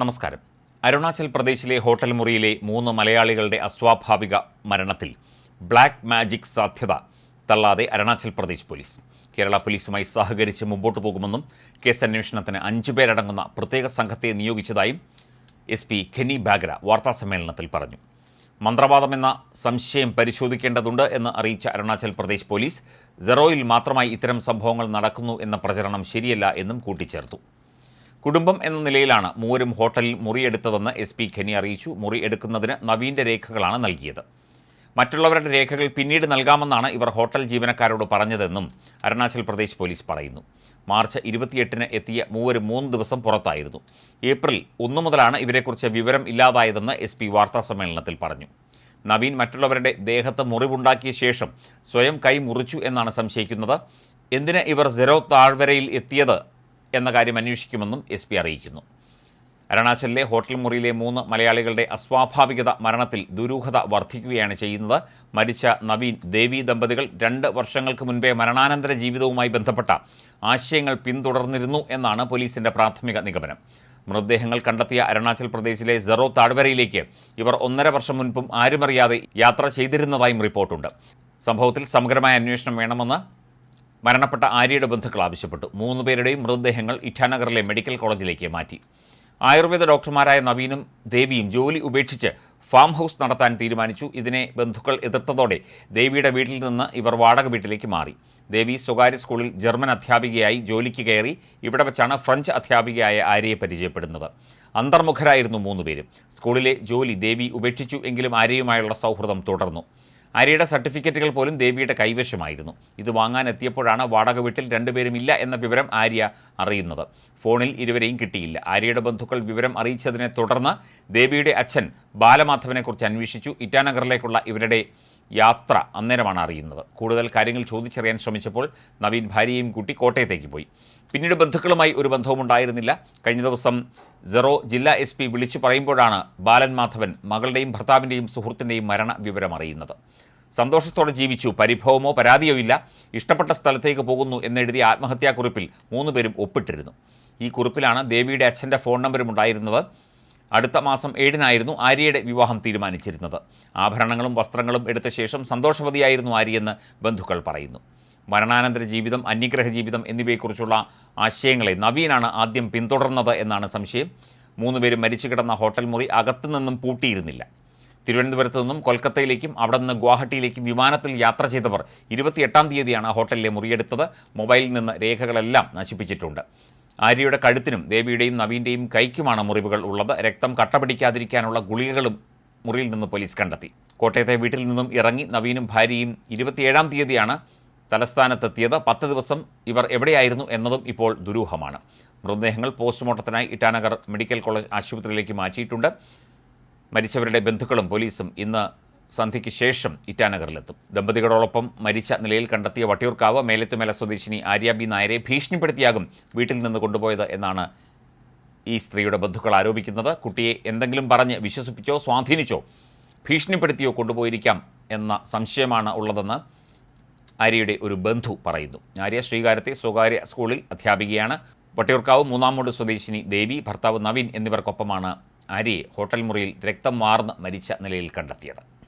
നമസ്കാരം. അരുണാചൽ പ്രദേശിലെ ഹോട്ടൽ മുറിയിലെ മൂന്ന് മലയാളികളുടെ അസ്വാഭാവിക മരണത്തിൽ ബ്ലാക്ക് മാജിക് സാധ്യത തള്ളാതെ അരുണാചൽ പ്രദേശ് പോലീസ്. കേരള പോലീസുമായി സഹകരിച്ച് മുമ്പോട്ട് പോകുമെന്നും കേസ് അന്വേഷണത്തിന് അഞ്ചുപേരടങ്ങുന്ന പ്രത്യേക സംഘത്തെ നിയോഗിച്ചതായും എസ് പി ഖെനി ബാഗ്ര വാർത്താസമ്മേളനത്തിൽ പറഞ്ഞു. മന്ത്രവാദമെന്ന സംശയം പരിശോധിക്കേണ്ടതുണ്ട് എന്ന് അറിയിച്ച അരുണാചൽ പ്രദേശ് പോലീസ് സെറോയിൽ മാത്രമായി ഇത്തരം സംഭവങ്ങൾ നടക്കുന്നു എന്ന പ്രചരണം ശരിയല്ല എന്നും കൂട്ടിച്ചേർത്തു. കുടുംബം എന്ന നിലയിലാണ് മൂവരും ഹോട്ടലിൽ മുറിയെടുത്തതെന്ന് എസ് പി ഖനി അറിയിച്ചു. മുറി എടുക്കുന്നതിന് നവീന്റെ രേഖകളാണ് നൽകിയത്. മറ്റുള്ളവരുടെ രേഖകൾ പിന്നീട് നൽകാമെന്നാണ് ഇവർ ഹോട്ടൽ ജീവനക്കാരോട് പറഞ്ഞതെന്നും അരുണാചൽ പ്രദേശ് പോലീസ് പറയുന്നു. മാർച്ച് ഇരുപത്തിയെട്ടിന് എത്തിയ മൂവരും മൂന്ന് ദിവസം പുറത്തായിരുന്നു. ഏപ്രിൽ ഒന്നു മുതലാണ് ഇവരെക്കുറിച്ച് വിവരം ഇല്ലാതായതെന്ന് എസ് പി വാർത്താസമ്മേളനത്തിൽ പറഞ്ഞു. നവീൻ മറ്റുള്ളവരുടെ ദേഹത്ത് മുറിവുണ്ടാക്കിയ ശേഷം സ്വയം കൈ മുറിച്ചു എന്നാണ് സംശയിക്കുന്നത്. എന്തിന് ഇവർ സെറോ താഴ്വരയിൽ എത്തിയത് എന്ന കാര്യം അന്വേഷിക്കുമെന്നും എസ് പി അറിയിക്കുന്നു. അരുണാചലിലെ ഹോട്ടൽ മുറിയിലെ മൂന്ന് മലയാളികളുടെ അസ്വാഭാവികത മരണത്തിൽ ദുരൂഹത വർദ്ധിക്കുകയാണ് ചെയ്യുന്നത്. മരിച്ച നവീൻ ദേവി ദമ്പതികൾ രണ്ട് വർഷങ്ങൾക്ക് മുൻപേ മരണാനന്തര ജീവിതവുമായി ബന്ധപ്പെട്ട ആശയങ്ങൾ പിന്തുടർന്നിരുന്നു എന്നാണ് പോലീസിന്റെ പ്രാഥമിക നിഗമനം. മൃതദേഹങ്ങൾ കണ്ടെത്തിയ അരുണാചൽ പ്രദേശിലെ സെറോ താഴ്വരയിലേക്ക് ഇവർ ഒന്നര വർഷം മുൻപും ആരുമറിയാതെ യാത്ര ചെയ്തിരുന്നതായും റിപ്പോർട്ടുണ്ട്. സംഭവത്തിൽ സമഗ്രമായ അന്വേഷണം വേണമെന്ന് മരണപ്പെട്ട ആര്യയുടെ ബന്ധുക്കൾ ആവശ്യപ്പെട്ടു. മൂന്ന് പേരുടെയും മൃതദേഹങ്ങൾ ഇറ്റാനഗറിലെ മെഡിക്കൽ കോളേജിലേക്ക് മാറ്റി. ആയുർവേദ ഡോക്ടർമാരായ നവീനും ദേവിയും ജോലി ഉപേക്ഷിച്ച് ഫാം ഹൗസ് നടത്താൻ തീരുമാനിച്ചു. ഇതിനെ ബന്ധുക്കൾ എതിർത്തതോടെ ദേവിയുടെ വീട്ടിൽ നിന്ന് ഇവർ വാടക വീട്ടിലേക്ക് മാറി. ദേവി സ്വകാര്യ സ്കൂളിൽ ജർമ്മൻ അധ്യാപികയായി ജോലിക്ക് കയറി ഇവിടെ വെച്ചാണ് ഫ്രഞ്ച് അധ്യാപികയായ ആര്യയെ പരിചയപ്പെടുന്നത്. അന്തർമുഖരായിരുന്നു മൂന്നുപേരും സ്കൂളിലെ ജോലി ദേവി ഉപേക്ഷിച്ചു എങ്കിലും ആര്യയുമായുള്ള സൗഹൃദം തുടർന്നു. ആര്യയുടെ സർട്ടിഫിക്കറ്റുകൾ പോലും ദേവിയുടെ കൈവശമായിരുന്നു. ഇത് വാങ്ങാനെത്തിയപ്പോഴാണ് വാടക വീട്ടിൽ രണ്ടുപേരും ഇല്ല എന്ന വിവരം ആര്യ അറിയുന്നത്. ഫോണിൽ ഇരുവരെയും കിട്ടിയില്ല. ആര്യയുടെ ബന്ധുക്കൾ വിവരം അറിയിച്ചതിനെ തുടർന്ന് ദേവിയുടെ അച്ഛൻ ബാലമാധവനെക്കുറിച്ച് അന്വേഷിച്ചു. ഇറ്റാനഗറിലേക്കുള്ള ഇവരുടെ യാത്ര അന്നേരമാണ് അറിയുന്നത്. കൂടുതൽ കാര്യങ്ങൾ ചോദിച്ചറിയാൻ ശ്രമിച്ചപ്പോൾ നവീൻ ഭാര്യയും കൂട്ടി കോട്ടയത്തേക്ക് പോയി. പിന്നീട് ബന്ധുക്കളുമായി ഒരു ബന്ധവും ഉണ്ടായിരുന്നില്ല. കഴിഞ്ഞ ദിവസം സെറോ ജില്ലാ എസ് പി വിളിച്ചു പറയുമ്പോഴാണ് ബാലൻ മാധവൻ മകളുടെയും ഭർത്താവിന്റെയും സുഹൃത്തിന്റെയും മരണ വിവരം അറിയുന്നത്. സന്തോഷത്തോടെ ജീവിച്ചു. പരിഭവമോ പരാതിയോ ഇല്ല. ഇഷ്ടപ്പെട്ട സ്ഥലത്തേക്ക് പോകുന്നു എന്നെഴുതിയ ആത്മഹത്യാക്കുറിപ്പിൽ മൂന്നുപേരും ഒപ്പിട്ടിരുന്നു. ഈ കുറിപ്പിലാണ് ദേവിയുടെ അച്ഛന്റെ ഫോൺ നമ്പരും ഉണ്ടായിരുന്നത്. അടുത്ത മാസം ഏഴിനായിരുന്നു ആര്യയുടെ വിവാഹം തീരുമാനിച്ചിരുന്നത്. ആഭരണങ്ങളും വസ്ത്രങ്ങളും എടുത്ത ശേഷം സന്തോഷവതിയായിരുന്നു ആര്യയെന്ന് ബന്ധുക്കൾ പറയുന്നു. മരണാനന്തര ജീവിതം അന്യഗ്രഹ ജീവിതം എന്നിവയെക്കുറിച്ചുള്ള ആശയങ്ങളെ നവീനാണ് ആദ്യം പിന്തുടർന്നത് എന്നാണ് സംശയം. മൂന്നുപേരും മരിച്ചു കിടന്ന ഹോട്ടൽ മുറി അകത്തു നിന്നും പൂട്ടിയിരുന്നില്ല. തിരുവനന്തപുരത്തു നിന്നും കൊൽക്കത്തയിലേക്കും അവിടെ നിന്ന് ഗുവാഹട്ടിയിലേക്കും വിമാനത്തിൽ യാത്ര ചെയ്തവർ ഇരുപത്തിയെട്ടാം തീയതിയാണ് ഹോട്ടലിലെ മുറിയെടുത്തത്. മൊബൈലിൽ നിന്ന് രേഖകളെല്ലാം നശിപ്പിച്ചിട്ടുണ്ട്. ആര്യയുടെ കഴുത്തിനും ദേവിയുടെയും നവീന്റെയും കൈക്കുമാണ് മുറിവുകൾ ഉള്ളത്. രക്തം കട്ടപിടിക്കാതിരിക്കാനുള്ള ഗുളികകളും മുറിയിൽ നിന്ന് പോലീസ് കണ്ടെത്തി. കോട്ടയത്തെ വീട്ടിൽ നിന്നും ഇറങ്ങി നവീനും ഭാര്യയും ഇരുപത്തിയേഴാം തീയതിയാണ് തലസ്ഥാനത്തെത്തിയത്. പത്ത് ദിവസം ഇവർ എവിടെയായിരുന്നു എന്നതും ഇപ്പോൾ ദുരൂഹമാണ്. മൃതദേഹങ്ങൾ പോസ്റ്റ്മോർട്ടത്തിനായി ഇറ്റാനഗർ മെഡിക്കൽ കോളേജ് ആശുപത്രിയിലേക്ക് മാറ്റിയിട്ടുണ്ട്. മരിച്ചവരുടെ ബന്ധുക്കളും പോലീസും ഇന്ന് സന്ധ്യയ്ക്ക് ശേഷം ഇറ്റാനഗറിലെത്തും. ദമ്പതികളോടൊപ്പം മരിച്ച നിലയിൽ കണ്ടെത്തിയ വട്ടിയൂർക്കാവ് മേലത്തുമേല സ്വദേശിനി ആര്യ ബി നായരെ ഭീഷണിപ്പെടുത്തിയാകും വീട്ടിൽ നിന്ന് കൊണ്ടുപോയത് എന്നാണ് ഈ സ്ത്രീയുടെ ബന്ധുക്കൾ ആരോപിക്കുന്നത്. കുട്ടിയെ എന്തെങ്കിലും പറഞ്ഞ് വിശ്വസിപ്പിച്ചോ സ്വാധീനിച്ചോ ഭീഷണിപ്പെടുത്തിയോ കൊണ്ടുപോയിരിക്കാം എന്ന സംശയമാണ് ഉള്ളതെന്ന് ആര്യയുടെ ഒരു ബന്ധു പറയുന്നു. ആര്യ ശ്രീകാര്യത്തെ സ്വകാര്യ സ്കൂളിൽ അധ്യാപികയാണ്. വട്ടിയൂർക്കാവ് മൂന്നാമൂട് സ്വദേശിനി ദേവി ഭർത്താവ് നവീൻ എന്നിവർക്കൊപ്പമാണ് ആര്യയെ ഹോട്ടൽ മുറിയിൽ രക്തം വാർന്ന് മരിച്ച നിലയിൽ കണ്ടെത്തിയത്.